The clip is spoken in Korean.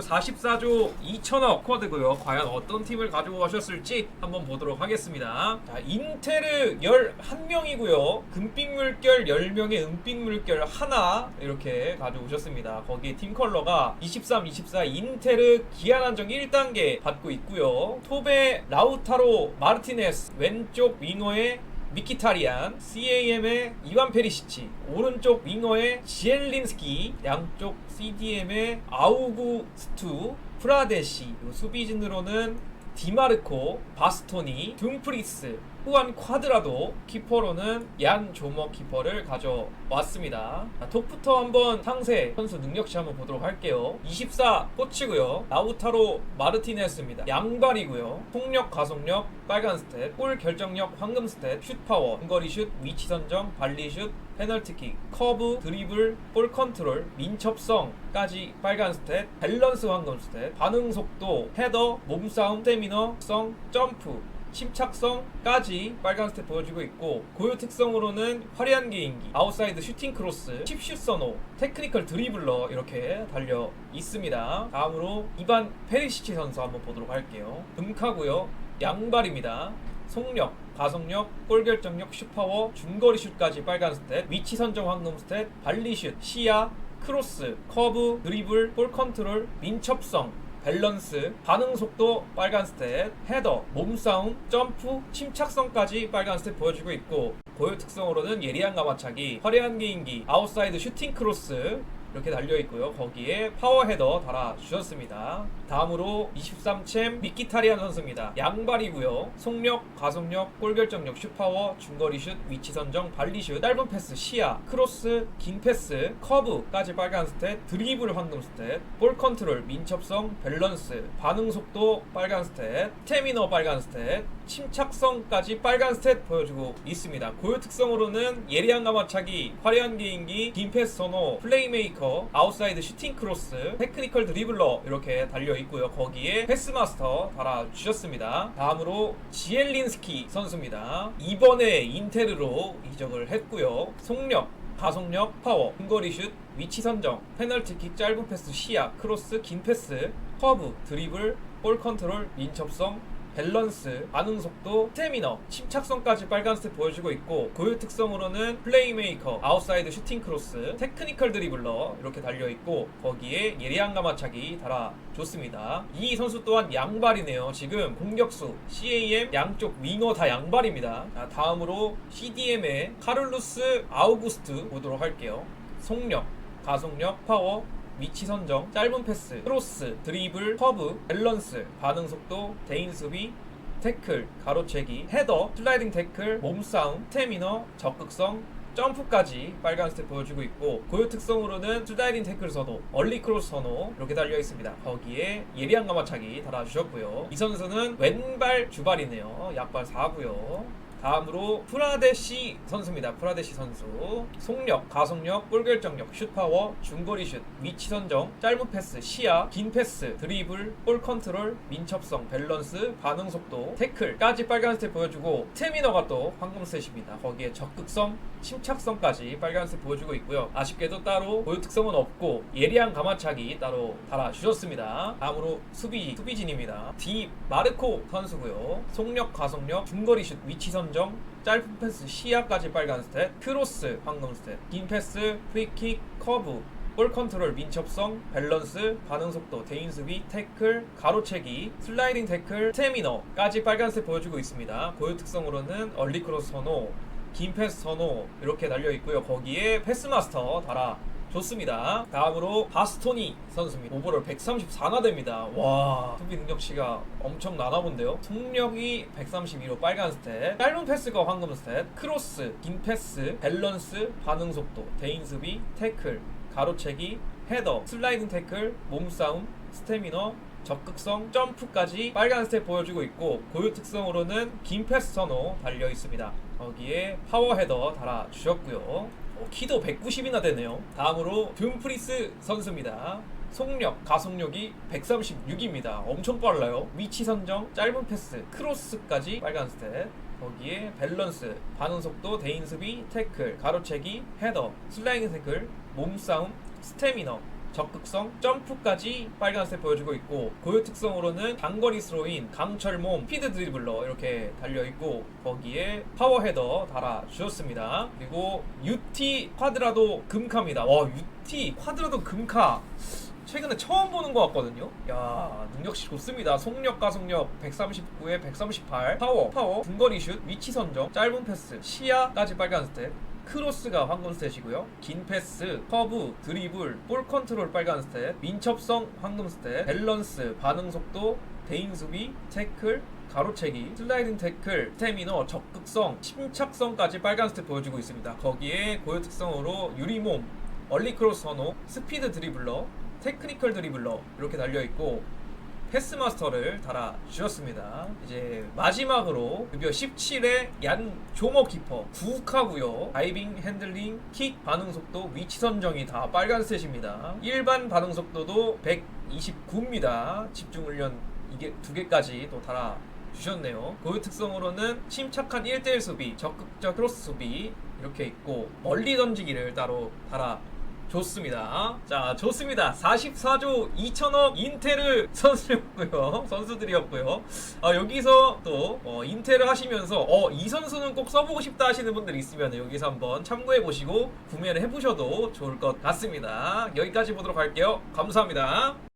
44조 2천억 쿼드고요. 과연 어떤 팀을 가지고 가셨을지 한번 보도록 하겠습니다. 자, 인테르 11명이고요. 금빛 물결 10명에 은빛 물결 하나 이렇게 가지고 오셨습니다. 거기에 팀 컬러가 23, 24 인테르 기한 한정 1단계 받고 있고요. 톱에 라우타로 마르티네스 왼쪽 윙어에 미키타리안, CAM의 이완 페리시치, 오른쪽 윙어의 지엘린스키, 양쪽 CDM의 아우구스투, 프라데시, 수비진으로는 디마르코, 바스토니, 둠프리스, 후안 쿼드라도 키퍼로는 얀 조머 키퍼를 가져왔습니다. 자, 톱부터 한번 상세 선수 능력치 한번 보도록 할게요. 24 코치고요. 라우타로 마르티네스입니다. 양발이고요. 속력, 가속력, 빨간 스탯, 골 결정력, 황금 스탯, 슛 파워, 근거리 슛, 위치 선정, 발리 슛, 페널티킥, 커브, 드리블, 볼 컨트롤, 민첩성까지 빨간 스탯, 밸런스 황금 스탯, 반응 속도, 헤더, 몸싸움, 스태미너성, 점프, 침착성까지 빨간 스텝 보여주고 있고 고유 특성으로는 화려한 개인기, 아웃사이드 슈팅 크로스, 칩슛 선호, 테크니컬 드리블러 이렇게 달려 있습니다. 다음으로 이반 페리시치 선수 한번 보도록 할게요. 금카고요. 양발입니다. 속력, 가속력, 골 결정력, 슛파워, 중거리 슛까지 빨간 스탯, 위치 선정 황금 스탯, 발리 슛, 시야, 크로스, 커브, 드리블, 볼 컨트롤, 민첩성, 밸런스, 반응 속도 빨간 스탯, 헤더, 몸싸움, 점프, 침착성까지 빨간 스탯 보여주고 있고 고유 특성으로는 예리한 가마차기, 화려한 개인기, 아웃사이드 슈팅 크로스 이렇게 달려 있고요. 거기에 파워 헤더 달아 주셨습니다. 다음으로 23챔 미키타리안 선수입니다. 양발이고요. 속력, 가속력, 골 결정력, 슛파워, 중거리 슛, 위치 선정, 발리 슛, 짧은 패스, 시야, 크로스, 긴 패스, 커브까지 빨간 스탯, 드리블 황금 스탯, 볼 컨트롤, 민첩성, 밸런스, 반응 속도 빨간 스탯, 스태미너 빨간 스탯, 침착성까지 빨간 스탯 보여주고 있습니다. 고유 특성으로는 예리한 가마차기, 화려한 개인기, 긴 패스 선호, 플레이메이커, 아웃사이드 슈팅 크로스, 테크니컬 드리블러 이렇게 달려 있고요. 거기에 패스마스터 달아 주셨습니다. 다음으로 지엘린스키 선수입니다. 이번에 인테르로 이적을 했고요. 속력, 가속력, 파워, 근거리 슛, 위치 선정, 페널티킥, 짧은 패스, 시야, 크로스, 긴 패스, 커브, 드리블, 볼 컨트롤, 민첩성, 밸런스, 반응 속도, 스태미너, 침착성까지 빨간 스텝 보여주고 있고 고유 특성으로는 플레이메이커, 아웃사이드 슈팅 크로스, 테크니컬 드리블러 이렇게 달려 있고 거기에 예리한 가마차기 달아줬습니다. 이 선수 또한 양발이네요. 지금 공격수, CAM 양쪽 윙어 다 양발입니다. 자, 다음으로 CDM의 카를루스 아우구스트 보도록 할게요. 속력, 가속력, 파워, 위치 선정, 짧은 패스, 크로스, 드리블, 커브, 밸런스, 반응 속도, 대인 수비, 태클, 가로채기, 헤더, 슬라이딩 태클, 몸싸움, 스태미너, 적극성, 점프까지 빨간 스텝 보여주고 있고 고유 특성으로는 슬라이딩 태클 선호, 얼리 크로스 선호 이렇게 달려 있습니다. 거기에 예리한 가마차기 달아주셨고요. 이 선수는 왼발 주발이네요. 약발 4고요. 다음으로 프라데시 선수입니다. 프라데시 선수. 속력, 가속력, 골 결정력, 슛 파워, 중거리 슛, 위치 선정, 짧은 패스, 시야, 긴 패스, 드리블, 볼 컨트롤, 민첩성, 밸런스, 반응 속도, 태클까지 빨간 스텝 보여주고 스태미너가 또 황금 셋입니다. 거기에 적극성, 침착성까지 빨간 스텝 보여주고 있고요. 아쉽게도 따로 고유 특성은 없고 예리한 가마차기 따로 달아주셨습니다. 다음으로 수비, 수비진입니다. 디 마르코 선수고요. 속력, 가속력, 중거리 슛, 위치 선정, 짧은 패스, 시야까지 빨간 스탯, 크로스, 황금 스탯, 긴 패스, 프리킥, 커브, 볼 컨트롤, 민첩성, 밸런스, 반응 속도, 대인 수비, 태클, 가로채기, 슬라이딩 태클, 스태미너까지 빨간 스탯 보여주고 있습니다. 고유 특성으로는 얼리 크로스 선호, 긴 패스 선호 이렇게 달려 있고요. 거기에 패스 마스터 달아 좋습니다. 다음으로 바스토니 선수입니다. 오버롤 134나 됩니다. 와, 수비 능력치가 엄청 나나 본데요. 속력이 132로 빨간 스탯, 짧은 패스가 황금 스탯, 크로스, 긴 패스, 밸런스, 반응 속도, 대인 수비, 태클, 가로채기, 헤더, 슬라이딩 태클, 몸싸움, 스태미너, 적극성, 점프까지 빨간 스텝 보여주고 있고 고유 특성으로는 긴 패스 선호 달려 있습니다. 거기에 파워 헤더 달아 주셨고요. 어, 키도 190이나 되네요. 다음으로 둠프리스 선수입니다. 속력, 가속력이 136입니다. 엄청 빨라요. 위치 선정, 짧은 패스, 크로스까지 빨간 스텝. 거기에 밸런스, 반응 속도, 대인 수비, 태클, 가로채기, 헤더, 슬라이딩 태클, 몸싸움, 스태미너, 적극성, 점프까지 빨간색 보여주고 있고 고유 특성으로는 장거리 스로인, 강철 몸, 피드 드리블러 이렇게 달려 있고 거기에 파워 헤더 달아 주셨습니다. 그리고 UT 쿼드라도 금카입니다. 와 UT 쿼드라도 금카. 최근에 처음 보는 것 같거든요. 야 능력치 좋습니다. 속력 가속력 139에 138 파워 파워 중거리 슛 위치 선정 짧은 패스 시야까지 빨간 스텝 크로스가 황금 스탯이고요. 긴 패스, 커브, 드리블, 볼 컨트롤 빨간 스탯, 민첩성 황금 스탯, 밸런스, 반응 속도, 대인 수비, 태클, 가로채기, 슬라이딩 태클, 스태미너, 적극성, 침착성까지 빨간 스탯 보여주고 있습니다. 거기에 고유 특성으로 유리몸, 얼리 크로스 선호, 스피드 드리블러, 테크니컬 드리블러 이렇게 달려 있고 패스 마스터를 달아 주셨습니다. 이제 마지막으로 급여 17의 얀 조머 키퍼 9카고요. 다이빙, 핸들링, 킥, 반응 속도, 위치 선정이 다 빨간 스탯입니다. 일반 반응 속도도 129입니다. 집중 훈련 이게 두 개까지 또 달아 주셨네요. 고유 특성으로는 침착한 1대1 수비, 적극적 크로스 수비 이렇게 있고 멀리 던지기를 따로 달아 좋습니다. 자, 좋습니다. 44조 2천억 인테르 선수였고요. 선수들이었고요. 아, 여기서 또 어, 인테르 하시면서 어, 이 선수는 꼭 써보고 싶다 하시는 분들 있으면 여기서 한번 참고해 보시고 구매를 해보셔도 좋을 것 같습니다. 여기까지 보도록 할게요. 감사합니다.